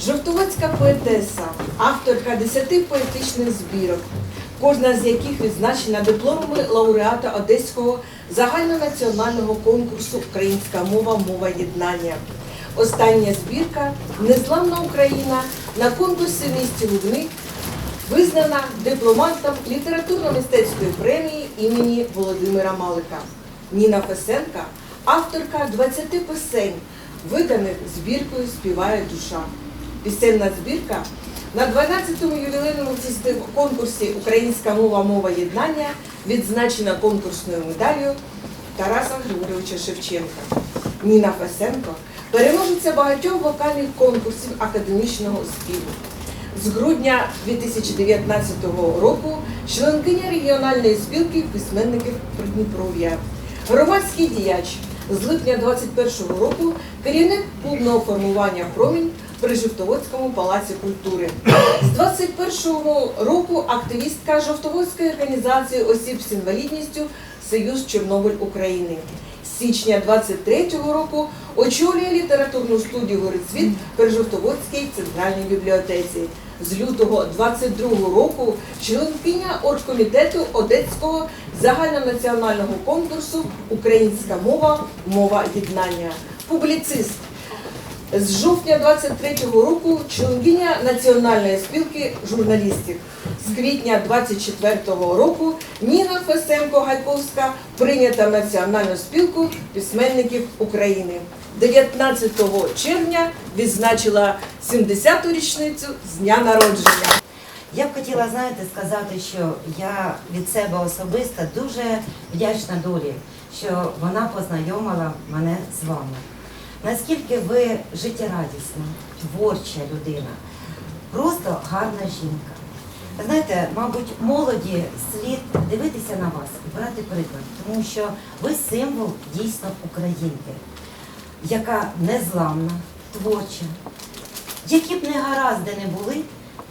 Жовтоводська поетеса, авторка десяти поетичних збірок, кожна з яких відзначена дипломами лауреата Одеського загальнонаціонального конкурсу Українська мова мова єднання. Остання збірка Незламна Україна на конкурсі місті Лубни визнана дипломантом літературно-мистецької премії імені Володимира Малика. Ніна Фесенка авторка 20 пісень, виданих збіркою Співає душа. Пісенна збірка на 12-му ювілейному конкурсі Українська мова мова єднання відзначена конкурсною медаллю Тараса Григоровича Шевченка. Ніна Фесенко переможеця багатьох вокальних конкурсів академічного співу. З грудня 2019 року членкиня регіональної спілки письменників Придніпров'я. Громадський діяч з липня 2021 року керівник клубного формування Промінь при Жовтоводському палаці культури. З 2021 року активістка Жовтоводської організації осіб з інвалідністю Союз Чорнобиль України. З січня 23-го року очолює літературну студію «Горицвіт» при Жовтоводській центральній бібліотеці. З лютого 22-го року членкиня оргкомітету Одеського загальнонаціонального конкурсу Українська мова мова єднання. Публіцист. З жовтня 23-го року членкиня Національної спілки журналістів. З квітня 24-го року Ніна Фесенко-Гайковська прийнята Національну спілку письменників України. 19 червня відзначила 70-ту річницю з дня народження. Я б хотіла, знаєте, сказати, що я від себе особисто дуже вдячна долі, що вона познайомила мене з вами. Наскільки ви життєрадісна, творча людина, просто гарна жінка. Знаєте, мабуть, молоді слід дивитися на вас і брати приклад, тому що ви символ дійсно українки, яка незламна, творча, які б негаразди не були,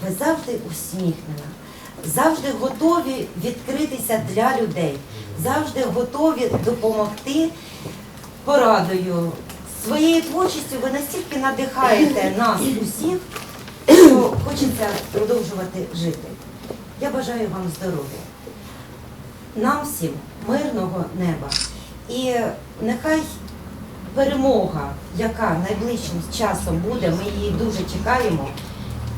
ви завжди усміхнена, завжди готові відкритися для людей, завжди готові допомогти порадою. Своєю творчістю ви настільки надихаєте нас усіх, що хочеться продовжувати жити. Я бажаю вам здоров'я, нам всім мирного неба. І нехай перемога, яка найближчим часом буде, ми її дуже чекаємо.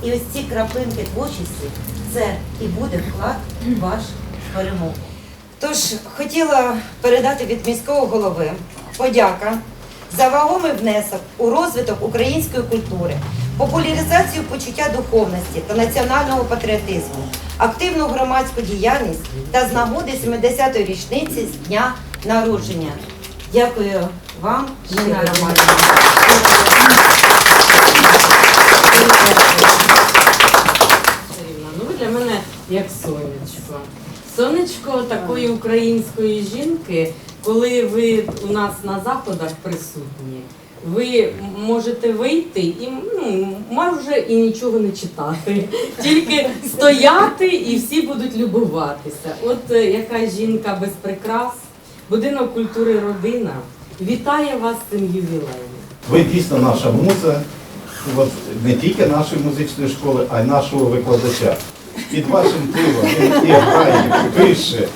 І ось ці краплинки творчості це і буде вклад в ваш перемогу. Тож хотіла передати від міського голови подяка за вагомий внесок у розвиток української культури, популяризацію почуття духовності та національного патріотизму, активну громадську діяльність та з нагоди 70-ї річниці з дня народження. Дякую вам, Ніна. Ну ви для мене як сонечко. Сонечко такої української жінки, коли ви у нас на заходах присутні, ви можете вийти і ну, може і нічого не читати, тільки стояти і всі будуть любуватися. От е, яка жінка без прикрас, будинок культури родина вітає вас цим ювілеєм. Ви дійсно наша муза, от, не тільки нашої музичної школи, а й нашого викладача. Під вашим впливом і грає, пише,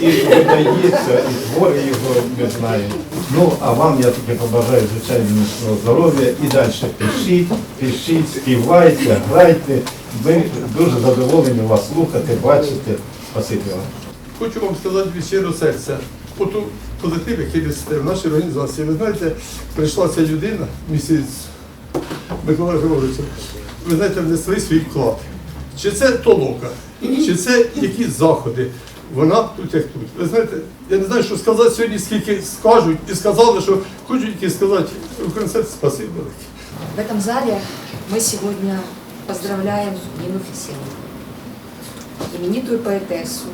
і видається, і твори його ми знаємо. Ну, а вам я таки побажаю, звичайно, міцного здоров'я і далі пишіть, пишіть, співайте, грайте. Ми дуже задоволені вас слухати, бачити. Спасибі вам. Хочу вам сказати від щирого серця. От у позитив, який несете в нашій організації. Ви знаєте, прийшла ця людина, місяць Микола Григорович, ви знаєте, внесли свій вклад. Чи це толока, чи це якісь заходи. Вона тут як тут. Ви знаєте, я не знаю, що сказати сьогодні, скільки скажуть, і сказали, що хочуть тільки сказати в концерт спасибо велике. В этом зале мы сегодня поздравляем Нину Фисенову, именитую поэтессу,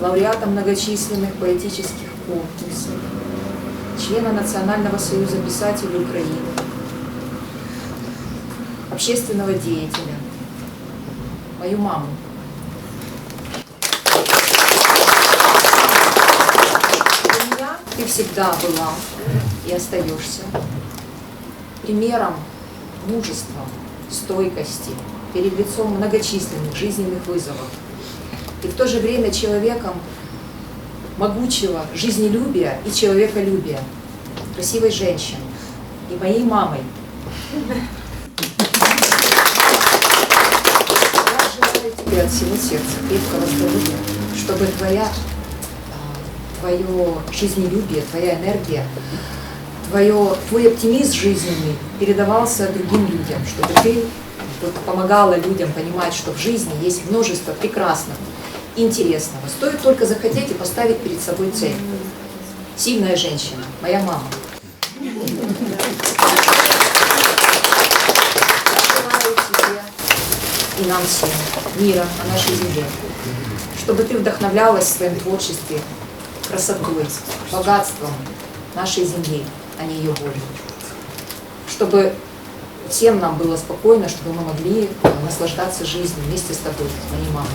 лауреата многочисленных поэтических конкурсов, члена Национального союза писателей Украины, общественного деятеля, мою маму. Ты всегда была и остаешься примером мужества, стойкости перед лицом многочисленных жизненных вызовов. И в то же время человеком могучего жизнелюбия и человеколюбия, красивой женщиной и моей мамой. Я желаю тебе от всего сердца крепкого здоровья, чтобы твоя, твое жизнелюбие, твоя энергия, твое, твой оптимизм жизненный передавался другим людям, чтобы ты помогала людям понимать, что в жизни есть множество прекрасного, интересного. Стоит только захотеть и поставить перед собой цель. Сильная женщина, моя мама. И нам всем мира на нашей земле, чтобы ты вдохновлялась в своем творчестве красотой, богатством нашей земли, а не ее болью. Чтобы всем нам было спокойно, чтобы мы могли э, наслаждаться жизнью вместе с тобой, моей мамой.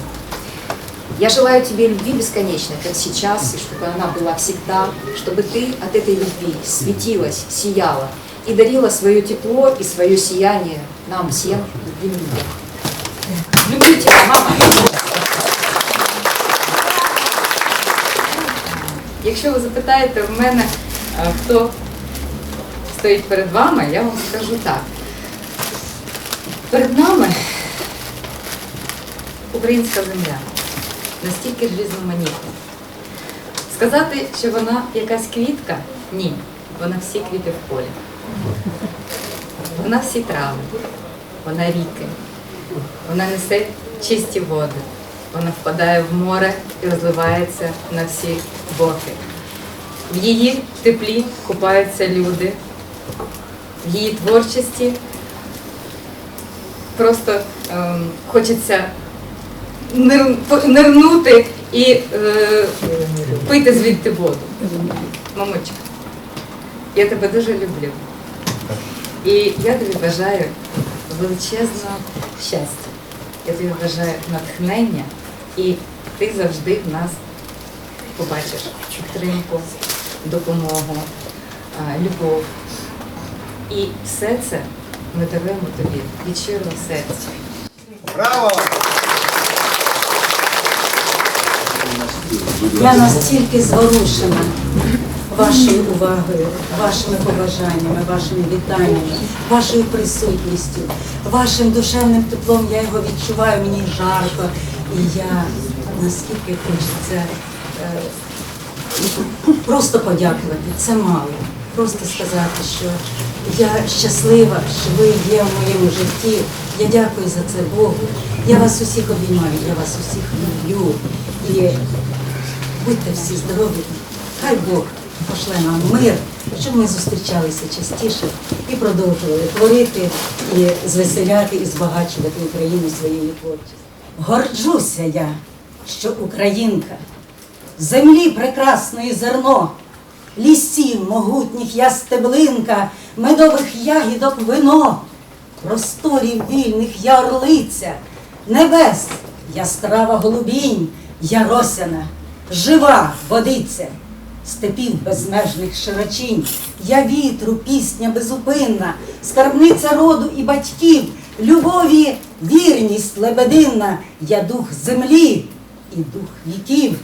Я желаю тебе любви бесконечной, как сейчас, и чтобы она была всегда, чтобы ты от этой любви светилась, сияла и дарила свое тепло и свое сияние нам всем, любимым людям. Якщо ви запитаєте в мене, хто стоїть перед вами, я вам скажу так. Перед нами українська земля, настільки ж різноманітна. Сказати, що вона якась квітка, ні, вона всі квіти в полі. Вона всі трави, вона ріки, вона несе чисті води, вона впадає в море і розливається на всі боки. В її теплі купаються люди, в її творчості просто ем, хочеться нир- нирнути і е, пити звідти воду. Мамочка, я тебе дуже люблю. І я тобі бажаю величезного щастя. Я тобі бажаю натхнення, і ти завжди в нас побачиш підтримку, допомогу, любов. І все це ми даруємо тобі від щирого серця. Браво! Я настільки зворушена вашою увагою, вашими побажаннями, вашими вітаннями, вашою присутністю, вашим душевним теплом. Я його відчуваю, мені жарко. І я наскільки хочеться е, просто подякувати. Це мало. Просто сказати, що я щаслива, що ви є в моєму житті. Я дякую за це Богу. Я вас усіх обіймаю, я вас усіх люблю. І Будьте всі здорові. Хай Бог пошле нам мир, щоб ми зустрічалися частіше і продовжували творити, і звеселяти, і збагачувати Україну своєю творчістю. Горджуся я, що українка, землі прекрасної зерно, лісів могутніх я стеблинка, медових ягідок вино, просторів вільних я орлиця, небес яскрава голубінь, я росяна, жива водиця, степів безмежних широчинь, я вітру, пісня безупинна, скарбниця роду і батьків, любові, вірність лебединна, я дух землі і дух віків.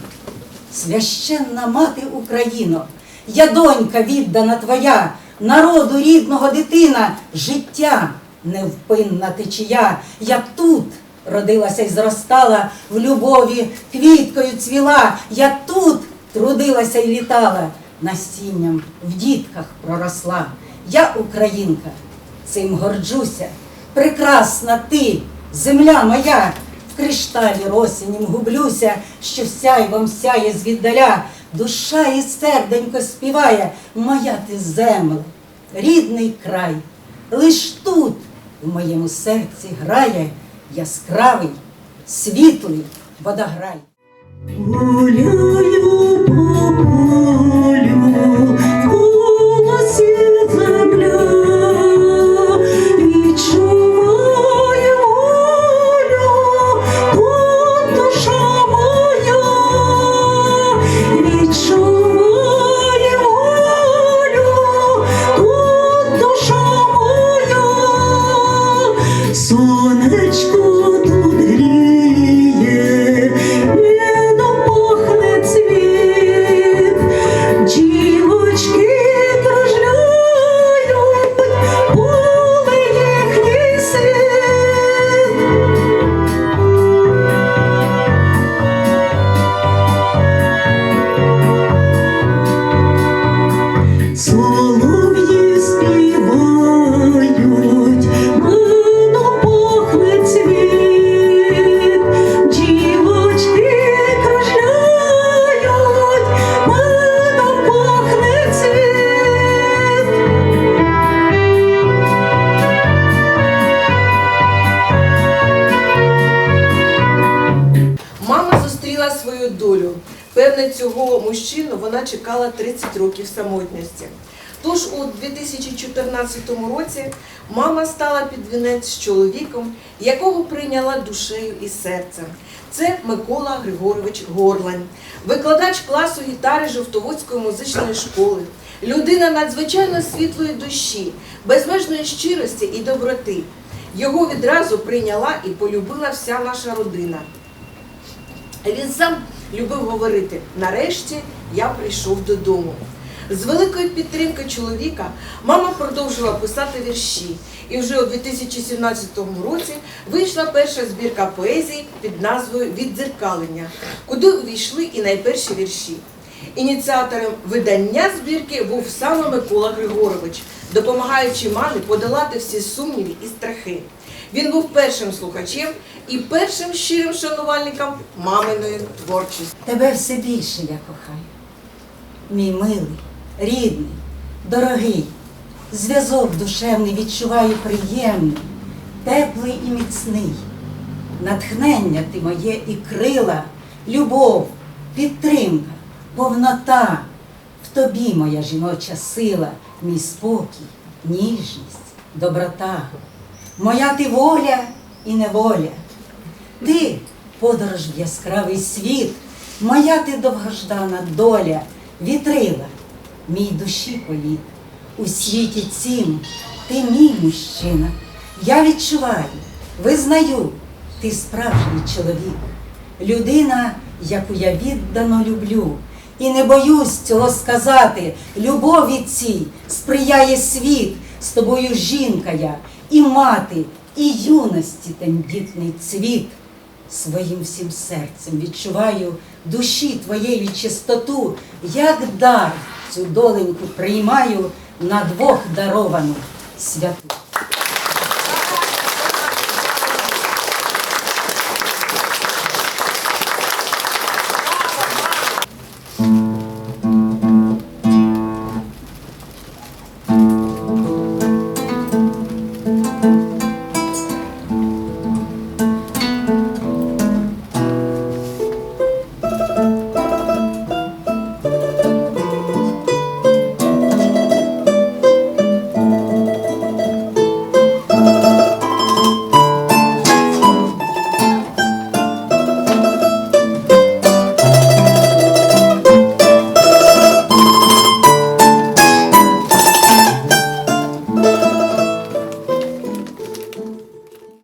Священна мати Україно, я донька віддана твоя, народу рідного дитина, життя невпинна течія. Я тут родилася і зростала, в любові квіткою цвіла. Я тут трудилася і літала, насінням в дітках проросла. Я українка, цим горджуся. Прекрасна ти, земля моя, в кришталі росінім гублюся, що сяйвом сяє звіддаля, душа і серденько співає, моя ти земле, рідний край. Лиш тут в моєму серці грає яскравий, світлий водограй. Гуляю по свою долю. Певне, цього мужчину вона чекала 30 років самотності. Тож у 2014 році мама стала під вінець з чоловіком, якого прийняла душею і серцем. Це Микола Григорович Горлань, викладач класу гітари Жовтоводської музичної школи, людина надзвичайно світлої душі, безмежної щирості і доброти. Його відразу прийняла і полюбила вся наша родина. Він сам любив говорити: нарешті я прийшов додому. З великої підтримки чоловіка мама продовжила писати вірші, і вже у 2017 році вийшла перша збірка поезії під назвою Віддзеркалення, куди увійшли і найперші вірші. Ініціатором видання збірки був саме Микола Григорович, допомагаючи мамі подолати всі сумніви і страхи. Він був першим слухачем і першим щирим шанувальником маминої творчості. Тебе все більше я кохаю. Мій милий, рідний, дорогий, зв'язок душевний відчуваю приємний, теплий і міцний. Натхнення ти моє і крила, любов, підтримка, повнота. В тобі моя жіноча сила, мій спокій, ніжність, доброта. Моя ти воля і неволя. Ти подорож в яскравий світ, моя ти довгождана доля, вітрила, мій душі політ. У світі цім ти мій мужчина. Я відчуваю, визнаю, ти справжній чоловік, людина, яку я віддано люблю. І не боюсь цього сказати. Любові цій сприяє світ, з тобою жінка я, і мати, і юності тендітний цвіт. Своїм всім серцем відчуваю душі твоєї чистоту, як дар цю доленьку приймаю на двох даровану святу.